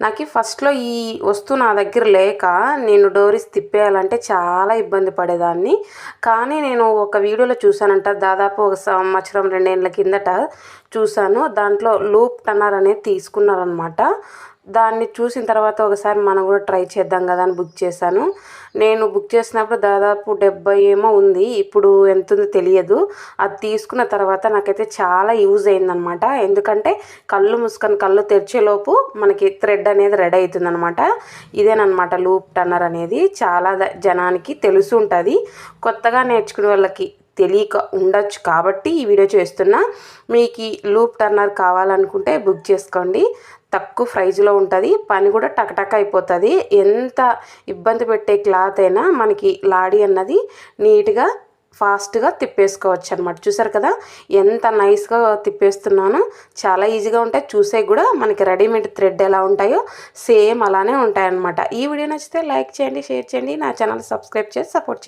నాకు ఫస్ట్లో ఈ వస్తువు నా దగ్గర లేక నేను డోరీస్ తిప్పేయాలంటే చాలా ఇబ్బంది పడేదాన్ని. కానీ నేను ఒక వీడియోలో చూశానంట దాదాపు ఒక సంవత్సరం రెండేళ్ళ కిందట చూశాను. దాంట్లో లూప్ టన్నర్ అనేది తీసుకున్నారనమాట దాన్ని చూసిన తర్వాత ఒకసారి మనం కూడా ట్రై చేద్దాం కదా అని బుక్ చేశాను. నేను బుక్ చేసినప్పుడు దాదాపు డెబ్బై ఏమో ఉంది. ఇప్పుడు ఎంత ఉందో తెలియదు. అది తీసుకున్న తర్వాత నాకైతే చాలా యూజ్ అయిందనమాట. ఎందుకంటే కళ్ళు మూసుకొని కళ్ళు తెరిచేలోపు మనకి థ్రెడ్ అనేది రెడీ అవుతుందనమాట. ఇదేనమాట లూప్ టన్నర్ అనేది. చాలా జనానికి తెలుసు ఉంటుంది కొత్తగా నేర్చుకునే వాళ్ళకి తెలియక ఉండొచ్చు కాబట్టి ఈ వీడియో చేస్తున్నా. మీకు లూప్ టర్నర్ కావాలనుకుంటే బుక్ చేసుకోండి. తక్కువ ప్రైజ్లో ఉంటుంది. పని కూడా టకటక అయిపోతుంది. ఎంత ఇబ్బంది పెట్టే క్లాత్ అయినా మనకి లాడీ అన్నది నీట్గా ఫాస్ట్గా తిప్పేసుకోవచ్చు అనమాట చూసారు కదా? ఎంత నైస్గా తిప్పేస్తున్నానో. చాలా ఈజీగా ఉంటాయి. చూసే కూడా మనకి రెడీమేడ్ థ్రెడ్ ఎలా ఉంటాయో సేమ్ అలానే ఉంటాయన్నమాట. ఈ వీడియో నచ్చితే లైక్ చేయండి షేర్ చేయండి. నా ఛానల్ సబ్స్క్రైబ్ చేసి సపోర్ట్ చేయండి.